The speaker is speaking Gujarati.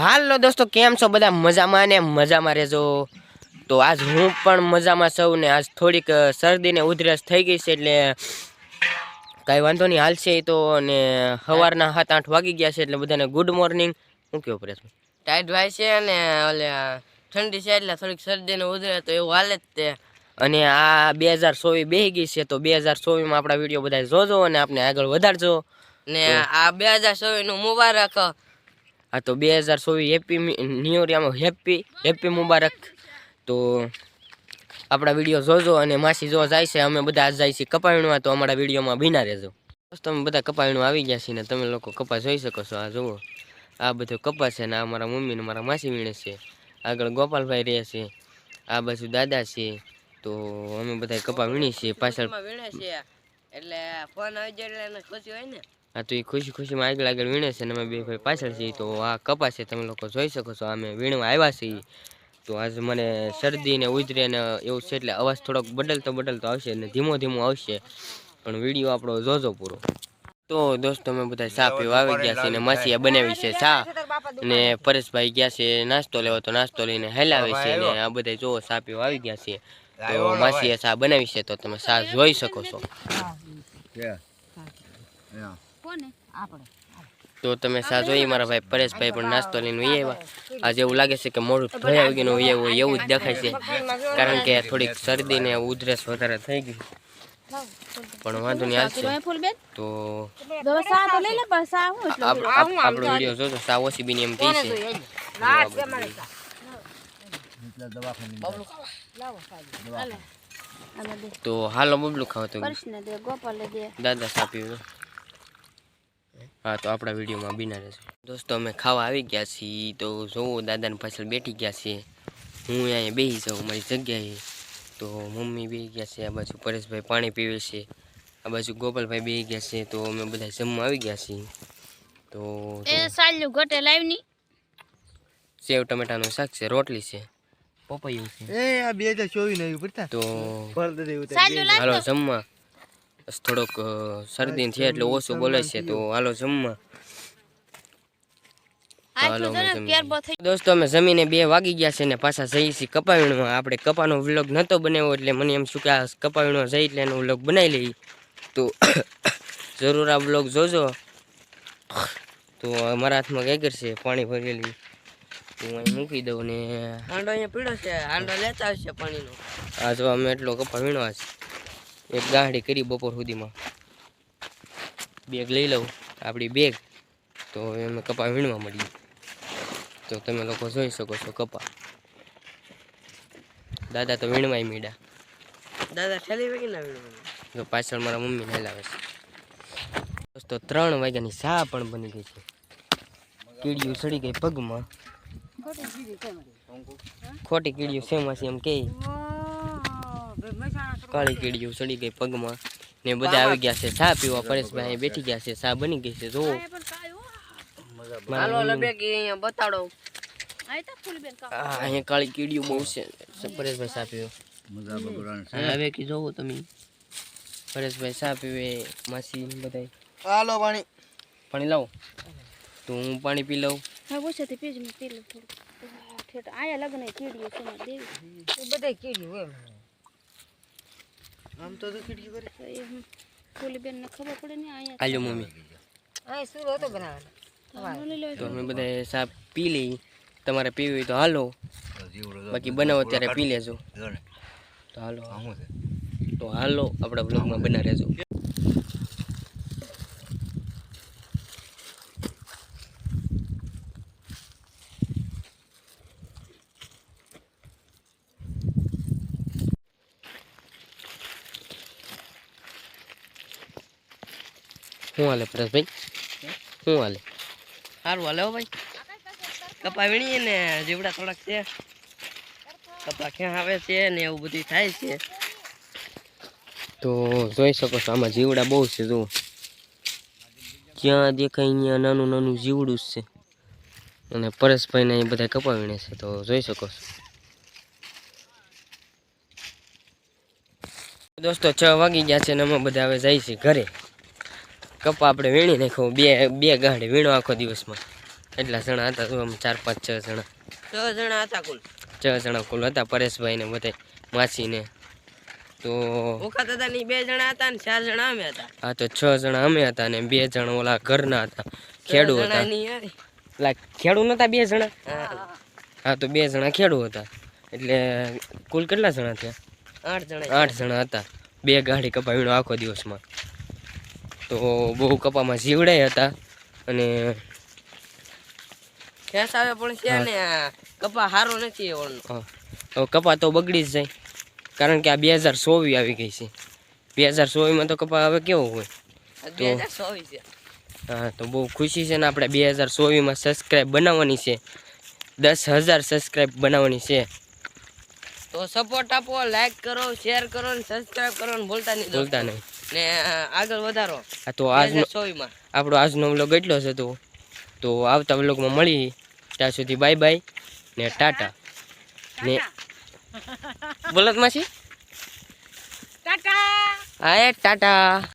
હાલો દોસ્તો કેમ છો બધા? મજામાં ને મજામાં રહેજો. તો આજ હું પણ મજામાં છું ને આજ થોડીક શરદીને શરદી ઉધરસ થઈ ગઈ છે એટલે કાંઈ વાંધો નહીં હાલ છે તો ને સવારના સાત આઠ વાગી ગયા છે એટલે બધાને ગુડ મોર્નિંગ શું કેવું પરેશ ટાઈટ વાય છે અને ઓલે ઠંડી છે એટલે થોડીક શરદીને ઉધરે તો એવું હાલે જ તે. અને આ બે હજાર ચોવીસ બેહી ગઈ છે તો બે હજાર ચોવીસમાં આપણા વીડિયો બધા જોજો અને આપણે આગળ વધારજો. ને આ બે હજાર ચોવીસનું મુબારક આ તો બે હજાર ચોવીસ હેપી ન્યુરિયામાં હેપી હેપી મુબારક તો આપણા વીડિયો જોજો અને માસી જો જાય છે, અમે બધા આજ જાય છીએ કપાયણમાં તો અમારા વિડીયોમાં ભીના રહેજો. તમે બધા કપાયણું આવી ગયા છીએ ને તમે લોકો કપા જોઈ શકો છો. આ જુઓ, આ બધો કપા છે ને આ મારા મમ્મી ને મારા માસી વીણે છે. આગળ ગોપાલભાઈ રહે છે, આ બાજુ દાદા છે. તો અમે બધા કપા વીણી છીએ પાછળ. છે, એટલે ફોન આવી જાય ખુશી હોય ને. આ તો એ ખુશી ખુશીમાં આગળ આગળ વીણે છે અને અમે બે ભાઈ પાછળ છીએ. તો આ કપા છે તમે લોકો જોઈ શકો છો. અમે વીણવા આવ્યા છીએ. તો આજે મને શરદી ને ઉધરે ને એવું છે એટલે અવાજ થોડોક બદલતો બદલતો આવશે ને ધીમો ધીમો આવશે. પણ વીડિયો આપણો જોજો પૂરો. તો દોસ્તો અમે બધા ચા પીવા આવી ગયા છે ને માસીએ બનાવી છે ચા. ને પરેશભાઈ ગયા છે નાસ્તો લેવો તો નાસ્તો લઈને હેલાવે છે ને આ બધા જો ચા પીવા આવી ગયા છે તો માસીએ ચા બનાવી છે તો તમે ચા જોઈ શકો છો. તો તમે સા એ મારા ભાઈ પરેશભાઈ પણ નાસ્તો લઈને વહી આવ્યા. આજે એવું લાગે છે કે મોઢું ધોયા વગરનું વહી આવ્યું હોય એવું જ દેખાય છે. કારણ કે થોડીક શરદી ને ઉધરસ વધારે થઈ ગઈ. પણ વાંધો નહીં આવશે તો આપ- આપ- આપણો વીડિયો જોજો સા ઓછી બીની એમ કહી છે. તો હાલો બબલું ખાવ તો દાદા સા પીવું. હા તો આપણા વિડીયોમાં બીના રહેશે. દોસ્તો અમે ખાવા આવી ગયા છીએ તો જોવો દાદાને પાછળ બેઠી ગયા છીએ. હું અહીંયા બેસી જાઉં મારી જગ્યાએ. તો મમ્મી બેસી ગયા છે આ બાજુ પરેશભાઈ પાણી પીવે છે. આ બાજુ ગોપાલભાઈ બેસી ગયા છે તો અમે બધા જમવા આવી ગયા છીએ. તો એ સાલ્યું સેવ ટમેટાનું શાક છે રોટલી છે પપૈયું છે. એ આ બે હજાર ચોવીસ પડતા. તો? હાલો જમવા. થોડોક શરદી છે એટલે ઓછું બોલે છે તો હાલો જમવા. દોસ્તો અમે જમીને બે વાગી ગયા છે ને પાછા જઈએ છીએ કપાવીણમાં. આપણે કપાનો વ્લોગ નહોતો બનાવ્યો એટલે મને એમ શું કે આ કપાવીણો જઈ એટલે એનો વ્લોગ બનાવી લઈ તો જરૂર આ વ્લોગ જોજો. તો મારા હાથમાં ગેગર છે પાણી ભરેલી હું અહીં મૂકી દઉં ને. હાંડો અહીંયા પીડો છે હાંડો લેતા આવશે પાણીનો. આ જો અમે એટલો કપા વીણવા છે. એક ગાંઠી કરી બપોર સુધીમાં. બેગ લઈ લઉં આપણી બેગ. તો એમાં કપા વીણવા મળીએ તો તમે લોકો જોઈ શકો છો કપા. દાદા તો વીણવાય મીડા. દાદા ઠેલી વેગી ના વીણવાનું? જો પાછળ મારા મમ્મી હેલાવે છે. દોસ્તો ત્રણ વાગ્યાની સા પણ બની ગઈ છે. કીડીયું સડી ગઈ પગમાં. ખોટી કીડીયું શેમાંથી એમ કે. કાળી કીડીયું ચડી ગઈ પગમાં. ને બધા આવી ગયા છે ચા પીવા. પરેશભાઈ બેઠી ગયા છે ચા બની ગઈ છે જોવો અહીંયા બતાડો. આઈ તા ફૂલબેન કા આ અહીંયા કાળી કીડીયું બહુ છે. પરેશભાઈ ચા પીવો. હવે કી જોવો તમે. પરેશભાઈ ચા પીવે માસી ને બધા હાલો પાણી. પાણી લાવો. તો હું પાણી પી લઉં. હા બોસે તે પેજમાં તેલ થોડું આયા લગન કીડીઓ છે દેવી. બધા કીડી હોય આમ તો તો ખીડકી કરે. બેન ને ખબર પડે ને આયા આલ્યો મમ્મી. અહીં સુરો હતો બનાવવાનો? તો અમે બધા ચા પી લઈ. તમારે પીવી હોય તો હાલો. બાકી બનાવો ત્યારે પી લેજો. તો હાલો. તો હાલો આપણા બ્લોગમાં બના રહેજો. શું હાલે પરેશભાઈ? શું હાલે? સારું હાલે હો ભાઈ. કપા વીણીએ ને જીવડા થોડાક છે. કપા ક્યાં આવે છે ને એવું બધું થાય છે. તો જોઈ શકો છો આમાં જીવડા બહુ છે જુઓ. જ્યાં દેખાય અહીંયા નાનું નાનું જીવડું જ છે. અને પરેશભાઈને અહીં બધા કપાવીને છે તો જોઈ શકો છો. દોસ્તો છ વાગી ગયા છે ને અમે બધા હવે જાય છે ઘરે. કપા આપણે વીણી નાખ્યો બે બે ગાંઠે વીણો આખો દિવસમાં. એટલા જણા હતા? તો આમ ચાર પાંચ છ જણા? છ જણા હતા કુલ. છ જણા કુલ હતા. પરેશભાઈ ને બધે માસીને. તો ઓખા દાદાની બે જણા હતા ને ચાર જણા અમે હતા. આ તો છ જણા અમે હતા ને બે જણા ઓલા ઘરના હતા. ખેડૂ હતા. નતા બે જણા? હા, હા તો બે જણા ખેડૂ હતા. એટલે કુલ કેટલા જણા થયા? આઠ જણા આઠ જણા હતા. બે ગાડી કપા વીણો આખો દિવસમાં. તો બહુ કપામાં જીવડાય હતા. અને ખેસ આવે પણ છે ને કપા સારો નથી એવો કપા તો બગડી જ જાય. કારણ કે આ બે હજાર સોવી આવી ગઈ છે. બે હજાર સોવીમાં તો કપા હવે કેવો હોય? છે. હા તો બહુ ખુશી છે ને આપણે બે હજાર સોવીમાં સબસ્ક્રાઈબ બનાવવાની છે. દસ હજાર સબસ્ક્રાઈબ બનાવવાની છે. તો સપોર્ટ આપો લાઈક કરો શેર કરો ને કરો કરવાનું ભૂલતા નહીં ભૂલતા નહીં. ને આગળ વધારો. આ તો આજનો આપણો આજનો વ્લોગ એટલો જ હતો. તો આવતા વ્લોગમાં મળી. ત્યાં સુધી બાય બાય ને ટાટા. ને બોલો તો માસી. ટાટા. હા એ ટાટા.